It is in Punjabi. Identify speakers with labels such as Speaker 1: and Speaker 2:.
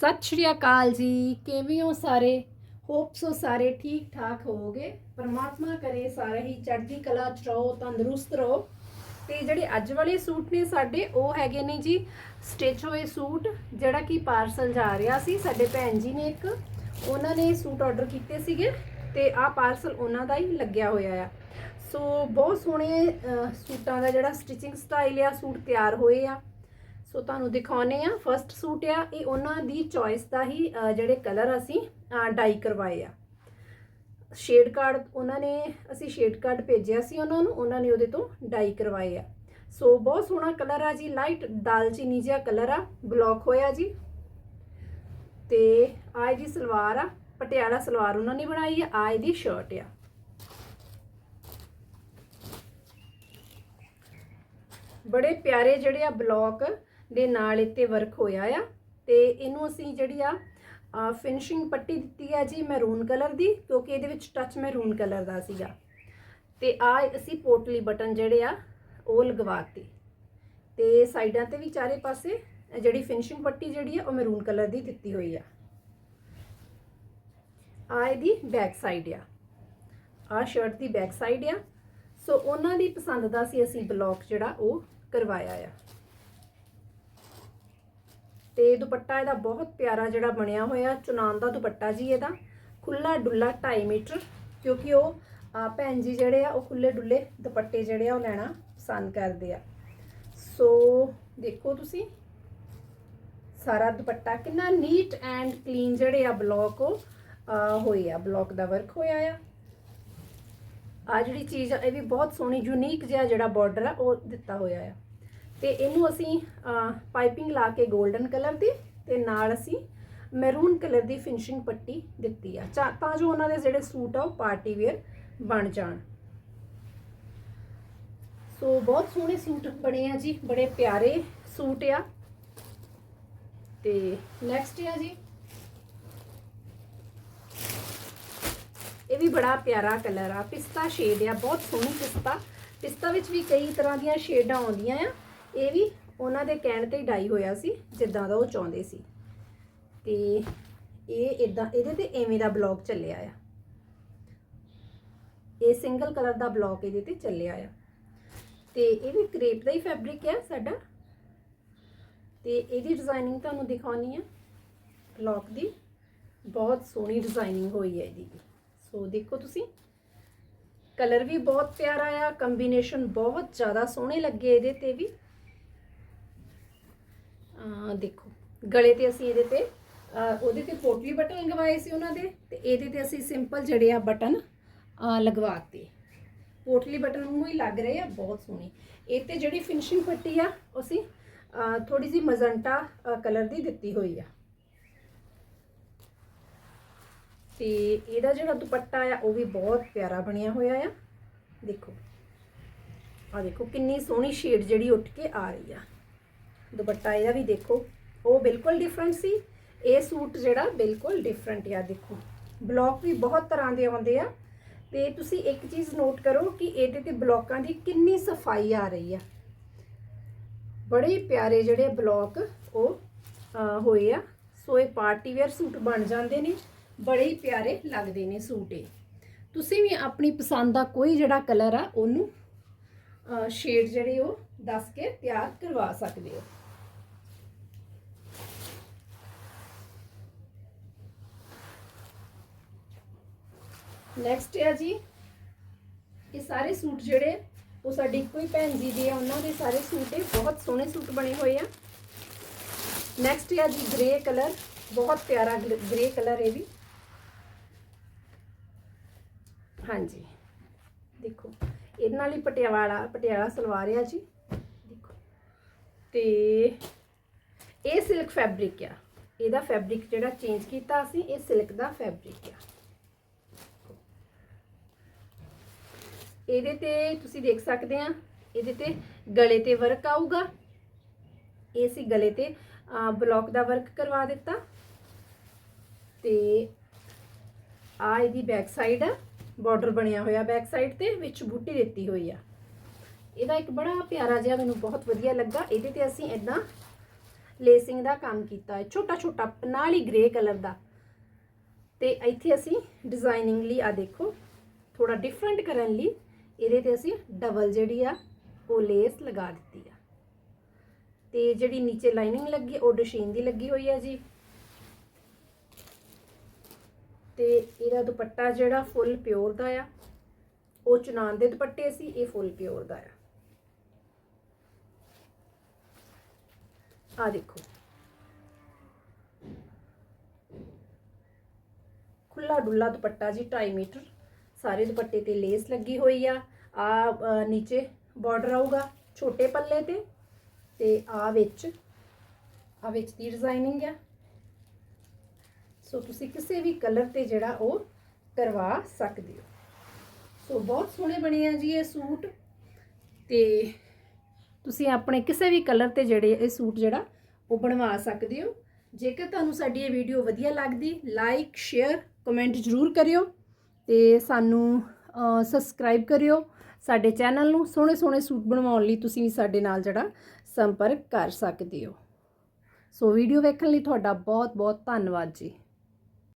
Speaker 1: ਸਤਿ ਸ਼੍ਰੀ ਅਕਾਲ ਜੀ। ਕਿਵੇਂ ਹੋ ਸਾਰੇ? ਹੋਪ ਸੋ ਸਾਰੇ ਠੀਕ ਠਾਕ ਹੋਵੋਗੇ। ਪਰਮਾਤਮਾ ਕਰੇ ਸਾਰੇ ਹੀ ਚੜ੍ਹਦੀ ਕਲਾ ਚ ਰਹੋ, ਤੰਦਰੁਸਤ ਰਹੋ। ਤੇ ਜਿਹੜੇ ਅੱਜ ਵਾਲੇ ਸੂਟ ਨੇ ਸਾਡੇ, ਉਹ ਹੈਗੇ ਨੇ ਜੀ ਸਟਿਚ ਹੋਏ ਸੂਟ, ਜਿਹੜਾ ਕਿ ਪਾਰਸਲ ਜਾ ਰਿਹਾ ਸੀ। ਸਾਡੇ ਭੈਣ ਜੀ ਨੇ ਇੱਕ, ਉਹਨਾਂ ਨੇ ਸੂਟ ਆਰਡਰ ਕੀਤੇ ਸੀਗੇ ਤੇ ਆਹ ਪਾਰਸਲ ਉਹਨਾਂ ਦਾ ਹੀ ਲੱਗਿਆ ਹੋਇਆ ਆ। ਸੋ ਬਹੁਤ ਸੋਹਣੇ ਸੂਟਾਂ ਦਾ ਜਿਹੜਾ ਸਟਿਚਿੰਗ ਸਟਾਈਲ ਆ, ਸੂਟ ਤਿਆਰ ਹੋਏ ਆ। ਸੋ ਤੁਹਾਨੂੰ ਦਿਖਾਉਨੇ ਆ। ਫਰਸਟ ਸੂਟ ਆ। ਇਹ ਉਹਨਾਂ ਦੀ ਚੋਇਸ ਦਾ ਹੀ ਜਿਹੜੇ ਕਲਰ ਅਸੀਂ ਡਾਈ ਕਰਵਾਏ ਆ। ਸ਼ੇਡ ਕਾਰਡ ਉਹਨਾਂ ਨੇ, ਅਸੀਂ ਸ਼ੇਡ ਕਾਰਡ ਭੇਜਿਆ ਸੀ ਉਹਨਾਂ ਨੂੰ। ਉਹਨਾਂ ਨੇ ਉਹਦੇ ਤੋਂ ਡਾਈ ਕਰਵਾਏ ਆ। ਸੋ ਬਹੁਤ ਸੋਹਣਾ ਕਲਰ ਆ ਜੀ। ਲਾਈਟ ਦਾਲਚੀਨੀ ਜਿਹਾ ਕਲਰ ਆ। ਬਲੌਕ ਹੋਇਆ ਜੀ। ਤੇ ਆਹ ਦੀ ਸਲਵਾਰ ਆ। ਪਟਿਆਲਾ ਸਲਵਾਰ ਉਹਨਾਂ ਨੇ ਬਣਾਈ ਆ। ਆਹ ਦੀ ਸ਼ਰਟ ਆ। ਬੜੇ ਪਿਆਰੇ ਜਿਹੜੇ ਆ ਬਲੌਕ ਦੇ ਨਾਲ ਇੱਥੇ ਵਰਕ ਹੋਇਆ ਆ। ਤੇ ਇਹਨੂੰ ਅਸੀਂ ਜਿਹੜੀ ਆ ਫਿਨਿਸ਼ਿੰਗ ਪੱਟੀ ਦਿੱਤੀ ਆ ਜੀ ਮੈਰੂਨ ਕਲਰ ਦੀ, ਕਿਉਂਕਿ ਇਹਦੇ ਵਿੱਚ ਟੱਚ ਮੈਰੂਨ ਕਲਰ ਦਾ ਸੀਗਾ। ਤੇ ਆ ਅਸੀਂ ਪੋਟਲੀ ਬਟਨ ਜਿਹੜੇ ਆ, ਉਹ ਲਗਵਾਤੇ। ਤੇ ਸਾਈਡਾਂ ਤੇ ਵੀ ਚਾਰੇ ਪਾਸੇ ਜਿਹੜੀ ਫਿਨਿਸ਼ਿੰਗ ਪੱਟੀ ਜਿਹੜੀ ਆ, ਉਹ ਮੈਰੂਨ ਕਲਰ ਦੀ ਦਿੱਤੀ ਹੋਈ ਆ। ਆ ਇਹਦੀ ਬੈਕ ਸਾਈਡ ਆ। ਆ ਸ਼ਰਟ ਦੀ ਬੈਕ ਸਾਈਡ ਆ। ਸੋ ਉਹਨਾਂ ਦੀ ਪਸੰਦ ਦਾ ਸੀ ਅਸੀਂ ਬਲੌਕ ਜਿਹੜਾ, ਉਹ ਕਰਵਾਇਆ ਆ। ਤੇ ਦੁਪੱਟਾ ਇਹਦਾ ਬਹੁਤ ਪਿਆਰਾ ਜਿਹੜਾ ਬਣਿਆ ਹੋਇਆ ਚੁਨਾਨ ਦਾ ਦੁਪੱਟਾ ਜੀ ਇਹਦਾ। ਖੁੱਲਾ ਡੁੱਲਾ 2.5 ਮੀਟਰ, ਕਿਉਂਕਿ ਉਹ ਭੈਣ ਜੀ ਜਿਹੜੇ ਆ, ਉਹ ਖੁੱਲੇ ਡੁੱਲੇ ਦੁਪੱਟੇ ਜਿਹੜੇ ਆ, ਉਹ ਲੈਣਾ ਪਸੰਦ ਕਰਦੇ ਆ। ਸੋ ਦੇਖੋ ਤੁਸੀਂ, ਸਾਰਾ ਦੁਪੱਟਾ ਕਿੰਨਾ ਨੀਟ ਐਂਡ ਕਲੀਨ ਜਿਹੜੇ ਆ ਬਲੌਕ ਉਹ ਹੋਏ ਆ ਬਲੌਕ ਦਾ ਵਰਕ ਹੋਇਆ ਆ। ਆ ਜਿਹੜੀ ਚੀਜ਼ ਆ, ਇਹ ਵੀ ਬਹੁਤ ਸੋਹਣੀ ਯੂਨੀਕ ਜਿਹਾ ਜਿਹੜਾ ਬਾਰਡਰ ਆ, ਉਹ ਦਿੱਤਾ ਹੋਇਆ ਆ। ਤੇ ਇਹਨੂੰ ਅਸੀਂ ਪਾਈਪਿੰਗ ਲਾ ਕੇ 골ਡਨ ਕਲਰ ਦੀ ਤੇ ਨਾਲ ਅਸੀਂ ਮੈਰੂਨ ਕਲਰ ਦੀ ਫਿਨਿਸ਼ਿੰਗ ਪੱਟੀ ਦਿੱਤੀ ਆ। ਚਾ- ਤਾਂ ਜੋ ਉਹਨਾਂ ਦੇ ਜਿਹੜੇ ਸੂਟ ਆ ਉਹ ਪਾਰਟੀ ਵੇਅਰ ਬਣ ਜਾਣ। ਸੋ ਬਹੁਤ ਸੋਹਣੇ ਸੂਟ ਬਣੇ ਆ ਜੀ, ਬੜੇ ਪਿਆਰੇ ਸੂਟ ਆ। ਤੇ ਨੈਕਸਟ ਆ ਜੀ। ਇਹ ਵੀ ਬੜਾ ਪਿਆਰਾ ਕਲਰ ਆ, ਪਿਸਤਾ ਸ਼ੇਡ ਆ, ਬਹੁਤ ਸੋਹਣੀ ਪਿਸਤਾ। ਪਿਸਤਾ ਵਿੱਚ ਵੀ ਕਈ ਤਰ੍ਹਾਂ ਦੀਆਂ ਸ਼ੇਡਾਂ ਆਉਂਦੀਆਂ ਆ। ਇਹ ਵੀ ਉਹਨਾਂ ਦੇ ਕਹਿਣ ਤੇ ਹੀ ਡਾਈ ਹੋਇਆ ਸੀ, ਜਿੱਦਾਂ ਦਾ ਉਹ ਚਾਹੁੰਦੇ ਸੀ। ਤੇ ਇਹ ਇਦਾਂ ਇਹਦੇ ਤੇ ਐਵੇਂ ਦਾ ਬਲੌਕ ਚੱਲਿਆ ਆ। ਇਹ ਸਿੰਗਲ ਕਲਰ ਦਾ ਬਲੌਕ ਇਹਦੇ ਤੇ ਚੱਲਿਆ ਆ। ਤੇ ਇਹ ਵੀ ਕ੍ਰੇਪ ਦਾ ਹੀ ਫੈਬਰਿਕ ਹੈ ਸਾਡਾ। ਤੇ ਇਹਦੀ ਡਿਜ਼ਾਈਨਿੰਗ ਤੁਹਾਨੂੰ ਦਿਖਾਉਣੀ ਆ ਬਲੌਕ ਦੀ। ਬਹੁਤ ਸੋਹਣੀ ਡਿਜ਼ਾਈਨਿੰਗ ਹੋਈ ਹੈ ਇਹਦੀ ਵੀ। ਸੋ ਦੇਖੋ ਤੁਸੀਂ, ਕਲਰ ਵੀ ਬਹੁਤ ਪਿਆਰਾ ਆ, ਕੰਬੀਨੇਸ਼ਨ ਬਹੁਤ ਜ਼ਿਆਦਾ ਸੋਹਣੇ ਲੱਗੇ ਇਹਦੇ ਤੇ ਵੀ। ਦੇਖੋ, ਗਲੇ ਤੇ ਅਸੀਂ ਇਹਦੇ ਤੇ ਉਹਦੇ ਤੇ ਪੋਟਲੀ ਬਟਨ ਲਗਵਾਏ ਸੀ ਉਹਨਾਂ ਦੇ, ਤੇ ਇਹਦੇ ਤੇ ਅਸੀਂ ਸਿੰਪਲ ਜਿਹੜੇ ਆ ਬਟਨ ਲਗਵਾਤੇ ਪੋਟਲੀ ਬਟਨ ਨੂੰ ਹੀ ਲੱਗ ਰਹੇ ਆ, ਬਹੁਤ ਸੋਹਣੀ। ਇਹ ਤੇ ਜਿਹੜੀ ਫਿਨਿਸ਼ਿੰਗ ਪੱਟੀ ਆ ਅਸੀਂ ਥੋੜੀ ਜਿਹੀ ਮਜ਼ੰਟਾ ਕਲਰ ਦੀ ਦਿੱਤੀ ਹੋਈ ਆ। ਤੇ ਇਹਦਾ ਜਿਹੜਾ ਦੁਪੱਟਾ ਆ, ਉਹ ਵੀ ਬਹੁਤ ਪਿਆਰਾ ਬਣਿਆ ਹੋਇਆ ਆ। ਦੇਖੋ ਆ ਦੇਖੋ ਕਿੰਨੀ ਸੋਹਣੀ ਸ਼ੇਡ ਜਿਹੜੀ ਉੱਠ ਕੇ ਆ ਰਹੀ ਆ। ਦੁਪੱਟਾ ਇਹਦਾ ਵੀ ਦੇਖੋ। ਉਹ ਬਿਲਕੁਲ ਡਿਫਰੈਂਟ ਸੀ। ਇਹ ਸੂਟ ਜਿਹੜਾ ਬਿਲਕੁਲ ਡਿਫਰੈਂਟ ਆ, ਦੇਖੋ। ਬਲੌਕ ਵੀ ਬਹੁਤ ਤਰ੍ਹਾਂ ਦੇ ਆਉਂਦੇ ਆ। ਤੇ ਤੁਸੀਂ ਇੱਕ ਚੀਜ਼ ਨੋਟ ਕਰੋ ਕਿ ਇਹਦੇ ਤੇ ਬਲੌਕਾਂ ਦੀ ਕਿੰਨੀ ਸਫ਼ਾਈ ਆ ਰਹੀ ਆ। ਬੜੇ ਹੀ ਪਿਆਰੇ ਜਿਹੜੇ ਬਲੌਕ ਉਹ ਹੋਏ ਆ। ਸੋ ਇਹ ਪਾਰਟੀ ਵੇਅਰ ਸੂਟ ਬਣ ਜਾਂਦੇ ਨੇ। ਬੜੇ ਹੀ ਪਿਆਰੇ ਲੱਗਦੇ ਨੇ ਸੂਟ ਇਹ। ਤੁਸੀਂ ਵੀ ਆਪਣੀ ਪਸੰਦ ਦਾ ਕੋਈ ਜਿਹੜਾ ਕਲਰ ਆ, ਉਹਨੂੰ ਸ਼ੇਡ ਜਿਹੜੇ ਉਹ ਦੱਸ ਕੇ ਤਿਆਰ ਕਰਵਾ ਸਕਦੇ ਹੋ। ਨੈਕਸਟ ਹੈ ਜੀ, ਇਹ ਸਾਰੇ ਸੂਟ ਜਿਹੜੇ, ਉਹ ਸਾਡੀ ਕੋਈ ਭੈਣ ਜੀ ਦੇ ਆ, ਉਹਨਾਂ ਦੇ ਸਾਰੇ ਸੂਟ ਇਹ ਬਹੁਤ ਸੋਹਣੇ ਸੂਟ ਬਣੇ ਹੋਏ ਆ। ਨੈਕਸਟ ਹੈ ਜੀ ਗ੍ਰੇ ਕਲਰ ਬਹੁਤ ਪਿਆਰਾ ਗ੍ਰੇ ਕਲਰ ਇਹ ਵੀ। ਹਾਂਜੀ, ਦੇਖੋ। ਇਹਦੇ ਨਾਲ ਹੀ ਪਟਿਆਲਾ ਪਟਿਆਲਾ ਸਲਵਾਰ ਆ ਜੀ। ਦੇਖੋ। ਤੇ ਇਹ ਸਿਲਕ ਫੈਬਰਿਕ ਆ। ਇਹਦਾ ਫੈਬਰਿਕ ਜਿਹੜਾ ਚੇਂਜ ਕੀਤਾ ਅਸੀਂ ਇਹ ਸਿਲਕ ਦਾ ਫੈਬਰਿਕ ਆ। ਇਹਦੇ ਤੇ ਤੁਸੀਂ ਦੇਖ ਸਕਦੇ ਆ ਇਹਦੇ ਤੇ ਗਲੇ ਤੇ ਵਰਕ ਆਊਗਾ। ਇਹ ਸੀ ਗਲੇ ਤੇ ਬਲੌਕ ਦਾ ਵਰਕ ਕਰਵਾ ਦਿੱਤਾ। ਤੇ ਆ ਇਹਦੀ ਬੈਕ ਸਾਈਡ ਆ। ਬਾਰਡਰ ਬਣਿਆ ਹੋਇਆ ਬੈਕ ਸਾਈਡ ਤੇ, ਵਿੱਚ ਬੂਟੀ ਦਿੱਤੀ ਹੋਈ ਆ। ਇਹਦਾ ਇੱਕ ਬੜਾ ਪਿਆਰਾ ਜਿਹਾ ਮੈਨੂੰ ਬਹੁਤ ਵਧੀਆ ਲੱਗਾ। ਇਹਦੇ ਤੇ ਅਸੀਂ ਇਦਾਂ ਲੇਸਿੰਗ ਦਾ ਕੰਮ ਕੀਤਾ ਹੈ। ਛੋਟਾ ਛੋਟਾ ਨਾਲ ਹੀ ਗ੍ਰੇ ਕਲਰ ਦਾ। ਤੇ ਇੱਥੇ ਅਸੀਂ ਡਿਜ਼ਾਈਨਿੰਗ ਲਈ ਆ ਦੇਖੋ ਥੋੜਾ ਡਿਫਰੈਂਟ ਕਰਨ ਲਈ ਇਹਦੇ ਤੇ ਅਸੀਂ ਡਬਲ ਜਿਹੜੀ ਆ, ਉਹ ਲੇਸ ਲਗਾ ਦਿੱਤੀ ਆ। ਤੇ ਜਿਹੜੀ ਨੀਚੇ ਲਾਈਨਿੰਗ ਲੱਗੀ, ਉਹ ਡਸ਼ੀਨ ਦੀ ਲੱਗੀ ਹੋਈ ਆ ਜੀ। ਤੇ ਇਹਦਾ ਦੁਪੱਟਾ ਜਿਹੜਾ ਫੁੱਲ ਪਿਓਰ ਦਾ ਆ, ਉਹ ਚੁਨਾਨ ਦੇ ਦੁਪੱਟੇ ਸੀ, ਇਹ ਫੁੱਲ ਪਿਓਰ ਦਾ ਆ। ਆ ਦੇਖੋ। ਖੁੱਲਾ ਡੁੱਲਾ ਦੁਪੱਟਾ ਜੀ 2.5 ਮੀਟਰ। ਸਾਰੇ ਦੁਪੱਟੇ ਤੇ ਲੇਸ ਲੱਗੀ ਹੋਈ ਆ। ਆ ਨੀਚੇ ਬਾਰਡਰ ਆਊਗਾ, ਛੋਟੇ ਪੱਲੇ ਤੇ। ਤੇ ਆ ਵਿੱਚ ਆ ਵਿੱਚ ਦੀ ਡਿਜ਼ਾਈਨਿੰਗ ਆ। ਸੋ ਤੁਸੀਂ ਕਿਸੇ ਵੀ ਕਲਰ ਤੇ ਜਿਹੜਾ ਉਹ ਕਰਵਾ ਸਕਦੇ ਹੋ। ਸੋ ਬਹੁਤ ਸੋਹਣੇ ਬਣੇ ਆ ਜੀ ਇਹ ਸੂਟ। ਤੇ ਤੁਸੀਂ ਆਪਣੇ ਕਿਸੇ ਵੀ ਕਲਰ ਤੇ ਜਿਹੜੇ ਇਹ ਸੂਟ ਜਿਹੜਾ ਉਹ ਬਣਵਾ ਸਕਦੇ ਹੋ। ਜੇਕਰ ਤੁਹਾਨੂੰ ਸਾਡੀ ਇਹ ਵੀਡੀਓ ਵਧੀਆ ਲੱਗਦੀ ਲਾਈਕ ਸ਼ੇਅਰ ਕਮੈਂਟ ਜ਼ਰੂਰ ਕਰਿਓ। ਤੇ ਸਾਨੂੰ ਸਬਸਕ੍ਰਾਈਬ ਕਰਿਓ। ਸਾਡੇ ਚੈਨਲ ਨੂੰ ਸੋਹਣੇ ਸੋਹਣੇ ਸੂਟ ਬਣਵਾਉਣ ਲਈ ਤੁਸੀਂ ਵੀ ਸਾਡੇ ਨਾਲ ਜਿਹੜਾ ਸੰਪਰਕ ਕਰ ਸਕਦੇ ਹੋ। ਸੋ ਵੀਡੀਓ ਵੇਖਣ ਲਈ ਤੁਹਾਡਾ ਬਹੁਤ ਬਹੁਤ ਧੰਨਵਾਦ ਜੀ।